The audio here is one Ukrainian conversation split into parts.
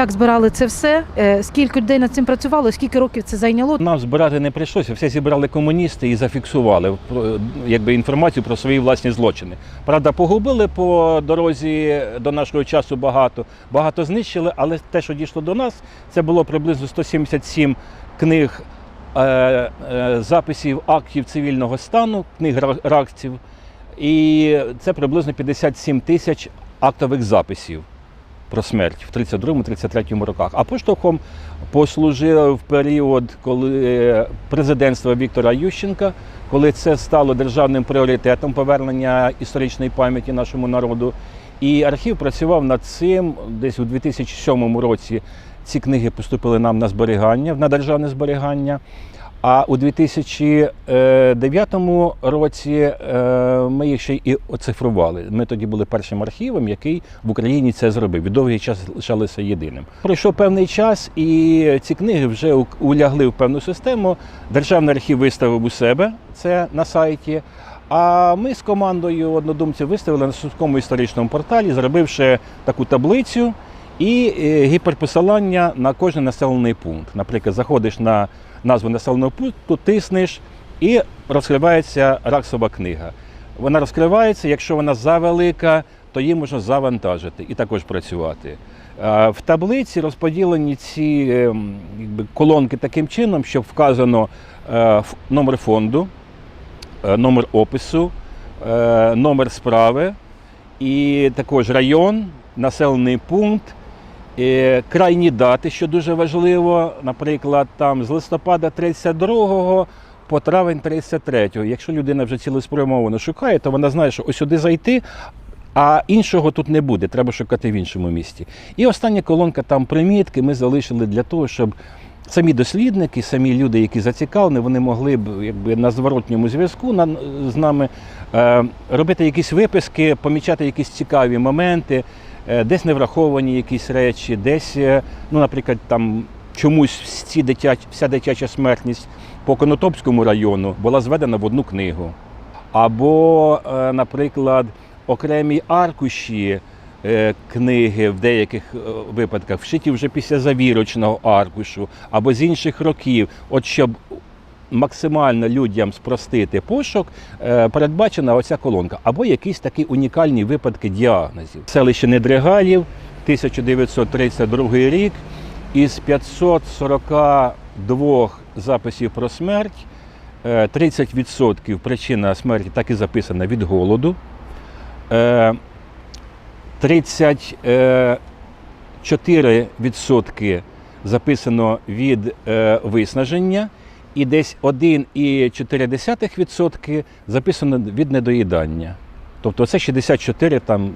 як збирали це все, е, скільки людей над цим працювало, скільки років це зайняло. Нам збирати не прийшлося, все зібрали комуністи і зафіксували якби, інформацію про свої власні злочини. Правда, погубили по дорозі до нашого часу багато, багато знищили, але те, що дійшло до нас, це було приблизно 177 книг е, е, записів актів цивільного стану, книг ра- ракців, і це приблизно 57 тисяч актових записів про смерть в 32-33 роках. А поштовхом послужив період, коли президентства Віктора Ющенка, коли це стало державним пріоритетом повернення історичної пам'яті нашому народу. І архів працював над цим десь у 2007 році. Ці книги поступили нам на зберігання, на державне зберігання. А у 2009 році е, ми їх ще і оцифрували. Ми тоді були першим архівом, який в Україні це зробив. І довгий час лишалися єдиним. Пройшов певний час, і ці книги вже улягли в певну систему. Державний архів виставив у себе це на сайті. А ми з командою однодумців виставили на Сумському історичному порталі, зробивши таку таблицю і е, гіперпосилання на кожен населений пункт. Наприклад, заходиш на назву населеного пункту, тиснеш і розкривається раксова книга. Вона розкривається, якщо вона завелика, то її можна завантажити і також працювати. Е, В таблиці розподілені ці ем, колонки таким чином, щоб вказано е, номер фонду, е, номер опису, номер справи і також район, населений пункт, е, крайні дати, що дуже важливо, наприклад, там з листопада 32 по травень 33. Якщо людина вже цілеспрямовано шукає, то вона знає, що ось сюди зайти. А іншого тут не буде, треба шукати в іншому місті. І остання колонка там примітки ми залишили для того, щоб самі дослідники, самі люди, які зацікавлені, вони могли б якби на зворотньому зв'язку з нами е, робити якісь виписки, помічати якісь цікаві моменти, десь не враховані якісь речі, десь, е, ну, наприклад, там чомусь всі дитяч, вся дитяча смертність по Конотопському району була зведена в одну книгу. Або, е, наприклад, окремі аркуші е, книги в деяких е, випадках вшиті вже після завірочного аркушу, або з інших років, от щоб максимально людям спростити пошук, е, передбачена оця колонка, або якісь такі унікальні випадки діагнозів. Селище Недригалів, 1932 рік, із 542 записів про смерть. е, 30% причина смерті так і записана від голоду. Е, 34% записано від е, виснаження, і десь 1,4% записано від недоїдання. Тобто це 64 там, е,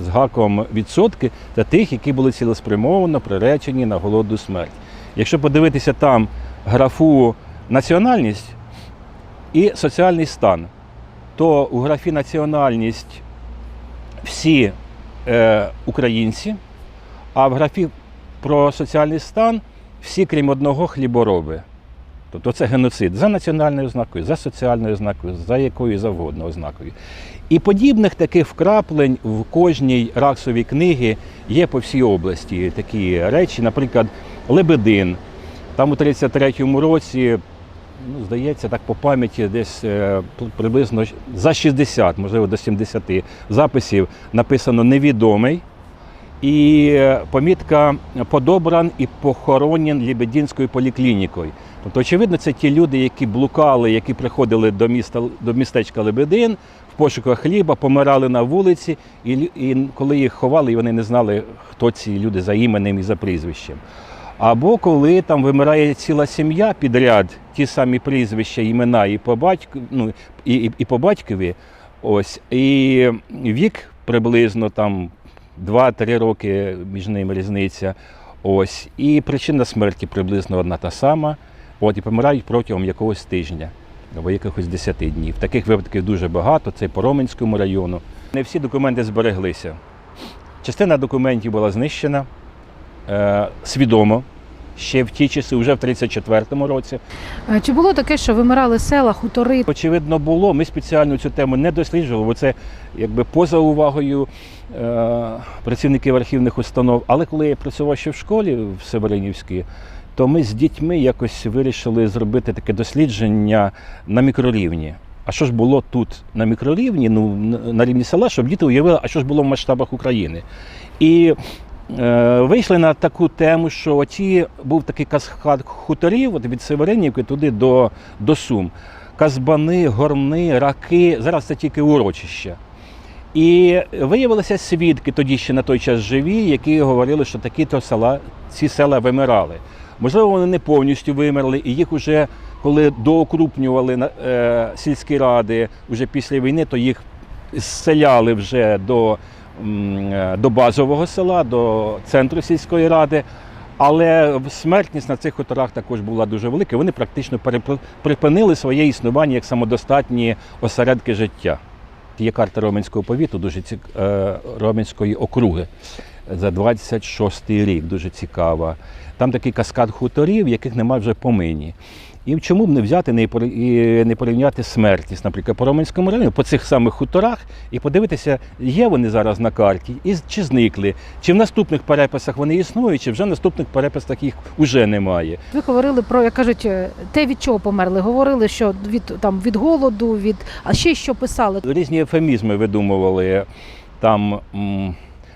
з гаком відсотки для тих, які були цілеспрямовано приречені на голодну смерть. Якщо подивитися там графу національність і соціальний стан, то у графі національність всі е, українці, а в графі про соціальний стан всі, крім одного, хлібороби. Тобто це геноцид за національною ознакою, за соціальною ознакою, за якою завгодно ознакою. І подібних таких вкраплень в кожній раксовій книгі є по всій області такі речі, наприклад, Лебедин. Там у 33-му році, ну, здається, так по пам'яті, десь е, приблизно за 60, можливо, до 70 записів написано невідомий. І е, помітка подобран і похоронен Лебединською поліклінікою. Тобто, очевидно, це ті люди, які блукали, які приходили до міста до містечка Лебедин в пошуках хліба, помирали на вулиці, і, і коли їх ховали, і вони не знали, хто ці люди за іменем і за прізвищем. Або коли там вимирає ціла сім'я підряд, ті самі прізвища, імена і по батьку, ну, і, і, і по батькові, ось, і вік приблизно там 2-3 роки між ними різниця. Ось, і причина смерті приблизно одна та сама. От, і помирають протягом якогось тижня або якихось 10 днів. Таких випадків дуже багато, це по Роменському району. Не всі документи збереглися. Частина документів була знищена е, свідомо. Ще в ті часи, вже в 34-му році. Е, Чи було таке, що вимирали села, хутори? Очевидно, було. Ми спеціально цю тему не досліджували, бо це якби поза увагою е, працівників архівних установ. Але коли я працював ще в школі в Северинівській, то ми з дітьми якось вирішили зробити таке дослідження на мікрорівні. А що ж було тут на мікрорівні, ну на рівні села, щоб діти уявили, а що ж було в масштабах України. І вийшли на таку тему, що оті був такий каскад хуторів от від Северинівки туди до, до Сум. Казбани, горни, раки. Зараз це тільки урочища. І виявилися свідки тоді ще на той час живі, які говорили, що такі-то села, ці села вимирали. Можливо, вони не повністю вимерли, і їх уже коли доокрупнювали е, сільські ради вже після війни, то їх зселяли вже до, е, до базового села, до центру сільської ради. Але смертність на цих хуторах також була дуже велика. Вони практично припинили своє існування як самодостатні осередки життя. Є карта Роменського повіту, дуже цік... е, Роменської округи за 26-й рік, дуже цікава. Там такий каскад хуторів, яких немає вже помині. І чому б не взяти і не порівняти смертність, наприклад, по Роменському району, по цих самих хуторах, і подивитися, є вони зараз на карті, і чи зникли, чи в наступних переписах вони існують, чи вже в наступних переписах їх вже немає. Ви говорили про, як кажуть, е, те, від чого померли. Говорили, що від там від голоду, від а ще що писали. Різні ефемізми видумували. Там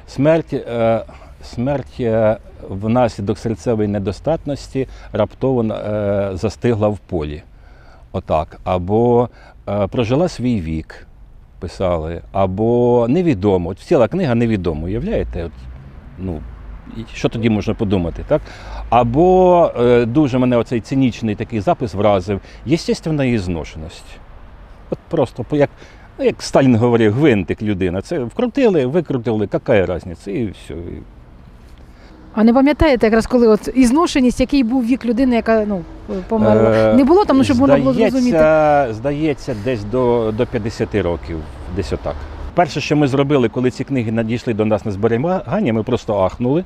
смерть, е, смерть е, внаслідок серцевої недостатності раптово е, застигла в полі. Отак. Або е, прожила свій вік, писали, або невідомо. Ціла книга невідомо, уявляєте? От, ну, що тоді можна подумати, так? Або дуже мене оцей цинічний такий запис вразив єстественна ізношеність. От просто як, ну, як Сталін говорив, гвинтик людина. Це вкрутили, викрутили, яка різниця, і все. А не пам'ятаєте, якраз коли от і зношеність, який був вік людини, яка ну померла? Е, не було там, ну, щоб можна було зрозуміти. Здається, здається, десь до, до 50 років, десь отак. Перше, що ми зробили, коли ці книги надійшли до нас на зберігання, ми просто ахнули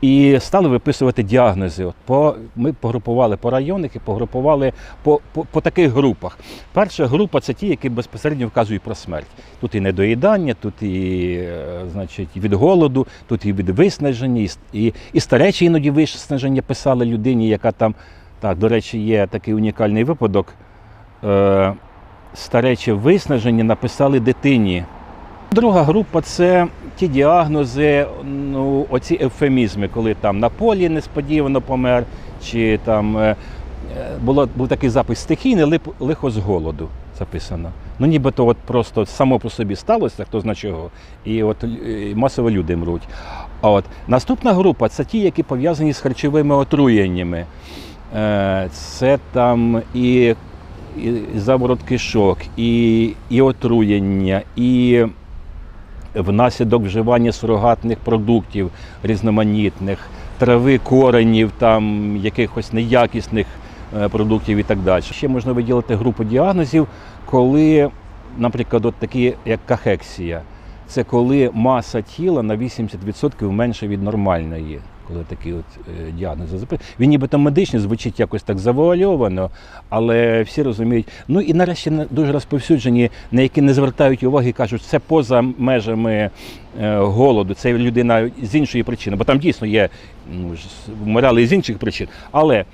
і стали виписувати діагнози. От по, ми погрупували по районах і погрупували по, по, по таких групах. Перша група це ті, які безпосередньо вказують про смерть. Тут і недоїдання, тут і е, значить, від голоду, тут і від виснаження, і, і, старечі іноді виснаження писали людині, яка там. Так, до речі, є такий унікальний випадок. Е, старече виснаження написали дитині. Друга група це ті діагнози, ну, оці ефемізми, коли там на полі несподівано помер, чи там е, е, було, був такий запис стихійне лип- лихо з голоду записано. Ну, нібито от просто само по собі сталося, хто знає чого, і от е, масово люди мруть. А от наступна група це ті, які пов'язані з харчовими отруєннями. Е, Це там і, і заворот кишок, і, і отруєння, і внаслідок вживання сурогатних продуктів різноманітних, трави, коренів, там якихось неякісних е, продуктів і так далі. Ще можна виділити групу діагнозів, коли, наприклад, от такі як кахексія. Це коли маса тіла на 80% менше від нормальної. Коли такі от е, діагнози запи- Він нібито медичний, звучить якось так завуальовано, але всі розуміють. Ну і нарешті дуже розповсюджені, на які не звертають уваги, і кажуть, це поза межами е, голоду, це людина з іншої причини, бо там дійсно є ну, вмирали з інших причин. Але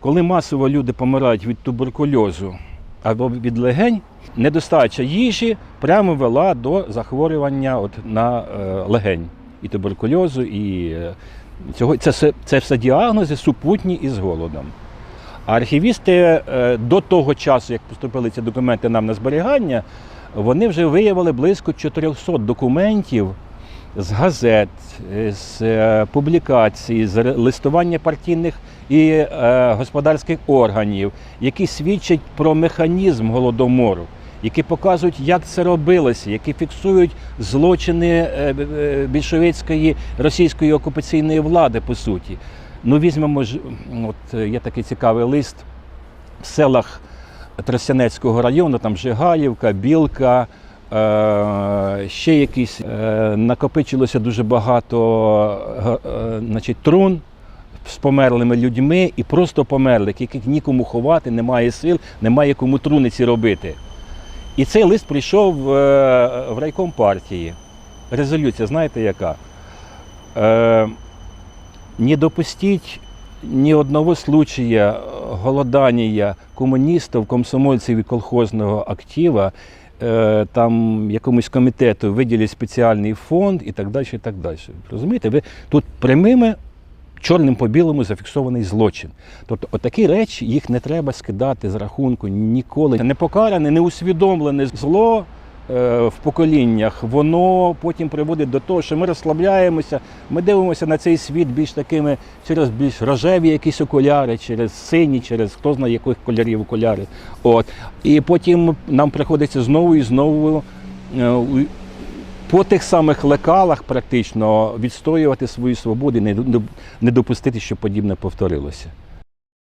коли масово люди помирають від туберкульозу або від легень, недостача їжі прямо вела до захворювання от на е, легень і туберкульозу, і цього це, це все діагнози супутні із голодом. А архівісти е, до того часу, як поступили ці документи нам на зберігання, вони вже виявили близько 400 документів з газет, е, з е, публікацій, з листування партійних і господарських органів, які свідчать про механізм голодомору, які показують, як це робилося, які фіксують злочини е, е, більшовицької російської окупаційної влади, по суті. Ну, візьмемо ж, от е, є такий цікавий лист в селах Тростянецького району, там Жигаївка, Білка, ще якісь накопичилося дуже багато га- значить, трун з померлими людьми і просто померлих, яких нікому ховати, немає сил, немає кому труниці робити. І цей лист прийшов е, в райком партії. Резолюція, знаєте яка? Е, не допустить ни одного случая голодания комуністів, комсомольців і колхозного актива, е, там якомусь комітету виділять спеціальний фонд і так далі. І так далі. Розумієте, ви тут прямими чорним по білому зафіксований злочин. Тобто, отакі речі їх не треба скидати з рахунку ніколи. Непокаране, неусвідомлене зло е, в поколіннях, воно потім приводить до того, що ми розслабляємося, ми дивимося на цей світ більш такими через більш рожеві якісь окуляри, через сині, через хто знає яких кольорів окуляри. От. І потім нам приходиться знову і знову. По тих самих лекалах практично відстоювати свої свободи, не допустити, щоб подібне повторилося.